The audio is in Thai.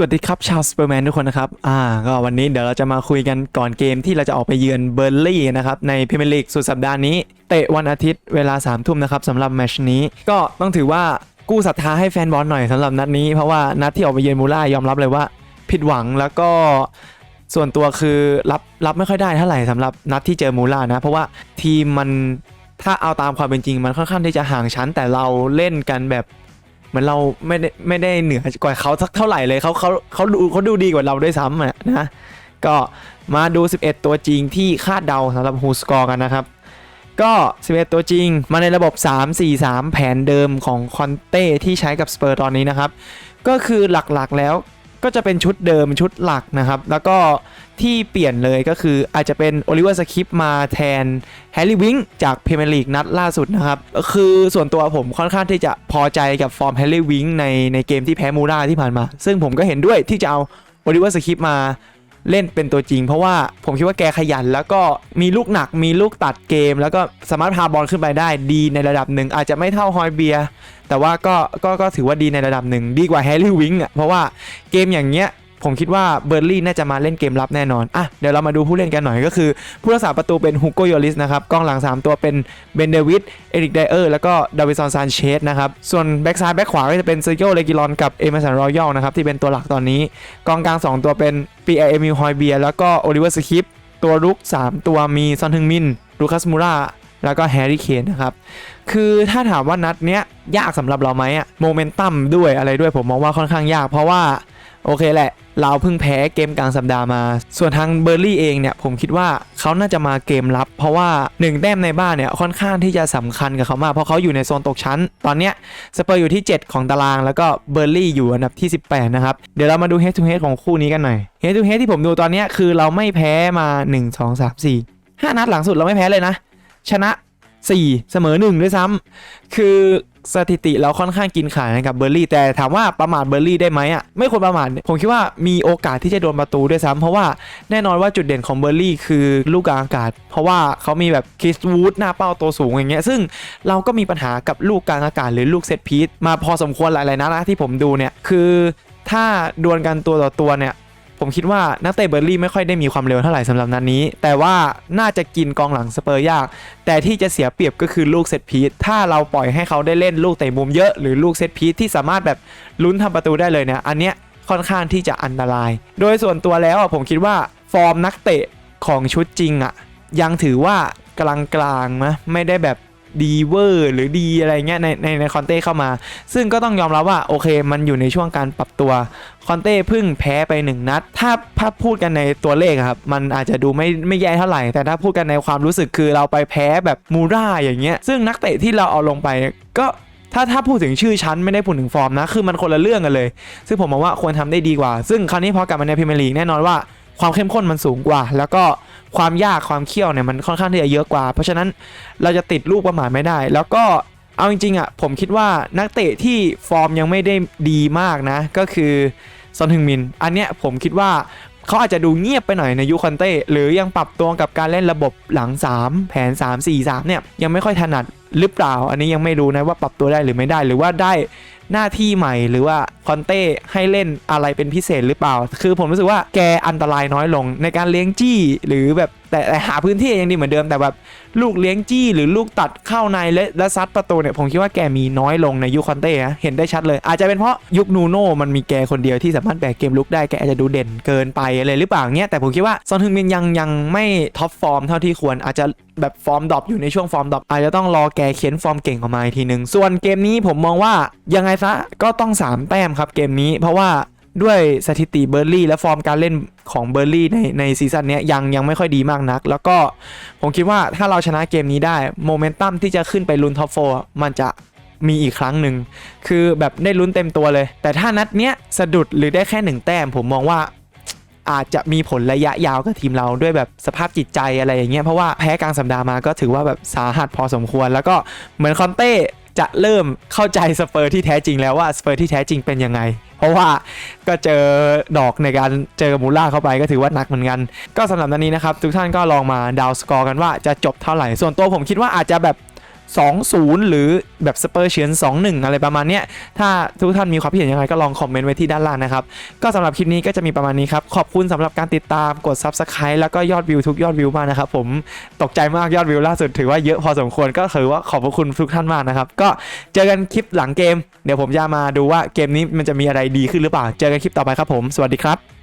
สวัสดีครับชาวสเปอร์แมนทุกคนนะครับอ่าก็วันนี้เดี๋ยวเราจะมาคุยกันก่อนเกมที่เราจะออกไปเยือนเบอร์ลี่นะครับในพรีเมียร์ลีกสุดสัปดาห์นี้ เตะวันอาทิตย์เวลา3ามทุ่มนะครับสำหรับแมชนี้ ก็ต้องถือว่ากู้ศรัทธาให้แฟนบอลหน่อยสำหรับนัดนี้เพราะว่านัดที่ออกไปเยือนมูล่ายอมรับเลยว่า ผิดหวังแล้วก็ส่วนตัวคือรับรับไม่ค่อยได้เท่าไหร่สำหรับนัดที่เจอมูล่านะเพราะว่าทีมมันถ้าเอาตามความเป็นจริงมันค่อนข้างที่จะห่างชั้นแต่เราเล่นกันแบบ เหมือนเราไม่ได้ไม่ได้เหนือกว่าเขาสักเท่าไหร่เลยเขาเขาเขาดูเขาดูดีกว่าเราด้วยซ้ำอะนะก็มาดู 11 ตัวจริงที่คาดเดาสำหรับฮูสกอร์กันนะครับ ก็ 11 ตัวจริงมาในระบบ 3-4-3 แผนเดิมของคอนเต้ที่ใช้กับสเปอร์ตอนนี้นะครับ ก็คือหลักๆแล้ว ก็จะเป็นชุดเดิมชุดหลักนะครับ แล้วก็ที่เปลี่ยนเลยก็คืออาจจะเป็นโอลิเวอร์สคิปมาแทนแฮร์รี่วิงจากพรีเมียร์ลีกนัดล่าสุดนะครับ คือส่วนตัวผมค่อนข้างที่จะพอใจกับฟอร์มแฮร์รี่วิงในในเกมที่แพ้มูราที่ผ่านมา ซึ่งผมก็เห็นด้วยที่จะเอาโอลิเวอร์สคิปมา เล่นเป็นตัวจริง เพราะว่าผมคิดว่าแกขยัน แล้วก็มีลูกหนักมีลูกตัดเกม แล้วก็สามารถพาบอลขึ้นไปได้ดีในระดับหนึ่งอาจจะไม่เท่าฮอยเบียแต่ว่าก็ก็ก็ถือว่าดีในระดับหนึ่งดีกว่าแฮร์รี่วิงอะเพราะว่าเกมอย่างเงี้ย ผมคิดว่าเบอร์ลี่น่าจะมาเล่นเกมรับแน่นอน อะ เดี๋ยวเรามาดูผู้เล่นกันหน่อยก็คือ ผู้รักษาประตูเป็นฮุกโกโยลิสนะครับกองหลัง 3 ตัวเป็นเบนเดวิด เอริกไดเออร์ แล้วก็ดาวิสันซานเชสนะครับ ส่วนแบ็กซ้ายแบ็กขวาก็จะเป็นเซอร์โยเลกิลอนกับเอเมสันรอยัลนะครับที่เป็นตัวหลักตอนนี้ กองกลาง 2 ตัวเป็นปีเอมิลฮอยเบียแล้วก็โอลิเวอร์สคิปตัวรุก 3 ตัวมีซอนฮึงมินลูคัสมูราแล้วก็แฮร์รี่เคนนะครับ คือถ้าถามว่านัดเนี้ยยากสำหรับเราไหมอะโมเมนตัมด้วยอะไรด้วยผมมองว่าค่อนข้างยาก เพราะว่า โอเคแหละ เราเพิ่งแพ้เกมกลางสัปดาห์มา ส่วนทางเบอร์ลี่เองเนี่ยผมคิดว่าเขาน่าจะมาเกมรับ เพราะว่า 1 แต้มในบ้านเนี่ยค่อนข้างที่จะสำคัญกับเขามากเพราะเขาอยู่ในโซนตกชั้น ตอนเนี้ยสเปอร์อยู่ที่ 7 ของตาราง แล้วก็เบอร์ลี่อยู่อันดับที่ 18 นะครับ เดี๋ยวเรามาดู head to head ของคู่นี้กันหน่อย head to head ที่ผมดูตอนเนี้ยคือเราไม่แพ้มา 1 2 3 4 5 นัดหลังสุดเราไม่แพ้เลยนะ ชนะ 4 เสมอ 1 ด้วยซ้ำคือ สถิติเราค่อนข้างกินขาดนะครับเบอร์ลี่แต่ถามว่าประมาทเบอร์ลี่ได้ไหมอะไม่ควรประมาทผมคิดว่ามีโอกาสที่จะโดนประตูด้วยซ้ำเพราะว่าแน่นอนว่าจุดเด่นของเบอร์ลี่คือลูกกลางอากาศ เพราะว่าเขามีแบบคริสวูดหน้าเป้าตัวสูงอย่างเงี้ยซึ่งเราก็มีปัญหากับลูกกลางอากาศหรือลูกเซตพีซมาพอสมควรหลายๆนัดนะที่ผมดูเนี่ยคือถ้าดวลกันตัวต่อตัวเนี่ย ผมคิดว่านักเตะเบอร์ลี่ไม่ค่อยได้มีความเร็วเท่าไหร่สำหรับนัดนี้ แต่ว่าน่าจะกินกองหลังสเปอร์ยาก แต่ที่จะเสียเปรียบก็คือลูกเซตพีซถ้าเราปล่อยให้เขาได้เล่นลูกเตะมุมเยอะหรือลูกเซตพีซที่สามารถแบบลุ้นทำประตูได้เลยเนี่ยอันเนี้ยค่อนข้างที่จะอันตราย โดยส่วนตัวแล้วผมคิดว่าฟอร์มนักเตะของชุดจริงอะยังถือว่ากลางๆนะไม่ได้แบบ ดีเวอร์หรือดีอะไรเงี้ยในในในคอนเต้เข้ามา ซึ่งก็ต้องยอมรับว่าโอเค มันอยู่ในช่วงการปรับตัวคอนเต้เพิ่งแพ้ไป 1 นัด ถ้าถ้าพูดกันในตัวเลขครับมันอาจจะดูไม่ไม่แย่เท่าไหร่ แต่ถ้าพูดกันในความรู้สึกคือเราไปแพ้แบบมูราอย่างเงี้ยซึ่งนักเตะที่เราเอาลงไปก็ถ้าถ้าพูดถึงชื่อชั้นไม่ได้พูดถึงฟอร์มนะ คือมันคนละเรื่องกันเลย ซึ่งผมมองว่าควรทำได้ดีกว่า ซึ่งคราวนี้พอกลับมาในพรีเมียร์ลีกแน่นอนว่าความเข้มข้นมันสูงกว่า แล้วก็ ความยากความเขี้ยวเนี่ยมันค่อนข้างที่จะเยอะกว่า เพราะฉะนั้นเราจะติดลูกประมาทไม่ได้ แล้วก็เอาจริงๆอะผมคิดว่านักเตะที่ฟอร์มยังไม่ได้ดีมากนะ ก็คือซอนฮึงมิน อันเนี้ยผมคิดว่าเขาอาจจะดูเงียบไปหน่อยในยุคคอนเต้หรือยังปรับตัวกับการเล่นระบบหลัง 3 แผน 3 4 3เนี่ยยังไม่ค่อยถนัดหรือเปล่า อันนี้ยังไม่รู้นะว่าปรับตัวได้หรือไม่ได้หรือว่าได้ หน้าที่ใหม่หรือว่าคอนเต้ให้เล่นอะไรเป็นพิเศษหรือเปล่า คือผมรู้สึกว่าแกอันตรายน้อยลงในการเลี้ยงจี้หรือแบบแต่แต่หาพื้นที่ยังดีเหมือนเดิมแต่แบบลูกเลี้ยงจี้หรือลูกตัดเข้าในและและซัดประตูเนี่ยผมคิดว่าแกมีน้อยลงในยุคคอนเต้นะเห็นได้ชัดเลย อาจจะเป็นเพราะยุคนูโน่มันมีแกคนเดียวที่สามารถแบกเกมลุกได้แกอาจจะดูเด่นเกินไปอะไรหรือเปล่าเงี้ยแต่ผมคิดว่าซอนฮึงมินยังยังไม่ท็อปฟอร์มเท่าที่ควรอาจจะแบบฟอร์มดรอปอยู่ในช่วงฟอร์มดรอปอาจจะต้องรอแกเข็นฟอร์มเก่งออกมาอีกทีหนึ่งส่วนเกมนี้ผมมองว่ายังไงซะก็ต้อง 3 แต้มครับเกมนี้ เพราะว่าด้วยสถิติเบอร์ลี่และฟอร์มการเล่นของเบอร์ลี่ในในซีซั่นนี้ยยังยังไม่ค่อยดีมากนัก แล้วก็ผมคิดว่าถ้าเราชนะเกมนี้ได้โมเมนตัมที่จะขึ้นไปลุ้นท็อปโฟมันจะมีอีกครั้งหนึ่ง คือแบบได้ลุ้นเต็มตัวเลย แต่ถ้านัดเนี้ยสะดุดหรือได้แค่หนึ่งแต้ม ผมมองว่าอาจจะมีผลระยะยาวกับทีมเราด้วยแบบสภาพจิตใจอะไรอย่างเงี้ยเพราะว่าแพ้กลางสัปดาห์มาก็ถือว่าแบบสาหัสพอสมควร แล้วก็เหมือนคอนเต้ จะเริ่มเข้าใจสเปอร์ที่แท้จริงแล้วว่าสเปอร์ที่แท้จริงเป็นยังไง เพราะว่าก็เจอดอกในการเจอมูล่าเข้าไปก็ถือว่าหนักเหมือนกัน ก็สำหรับนันนี้นะครับ ทุกท่านก็ลองมาดาวสกอร์กันว่าจะจบเท่าไหร่ ส่วนตัวผมคิดว่าอาจจะแบบ 2-0 หรือแบบสเปอร์เฉียน2-1 อะไรประมาณเนี้ย ถ้าทุกท่านมีความคิดเห็นยังไงก็ลองคอมเมนต์ไว้ที่ด้านล่างนะครับ ก็สำหรับคลิปนี้ก็จะมีประมาณนี้ครับ ขอบคุณสำหรับการติดตามกด Subscribe แล้วก็ยอดวิวทุกยอดวิวมากนะครับผมตกใจมากยอดวิวล่าสุดถือว่าเยอะพอสมควรก็ถือว่าขอบพระคุณทุกท่านมากนะครับ ก็เจอกันคลิปหลังเกม เดี๋ยวผมจะมาดูว่าเกมนี้มันจะมีอะไรดีขึ้นหรือเปล่า เจอกันคลิปต่อไปครับผม สวัสดีครับ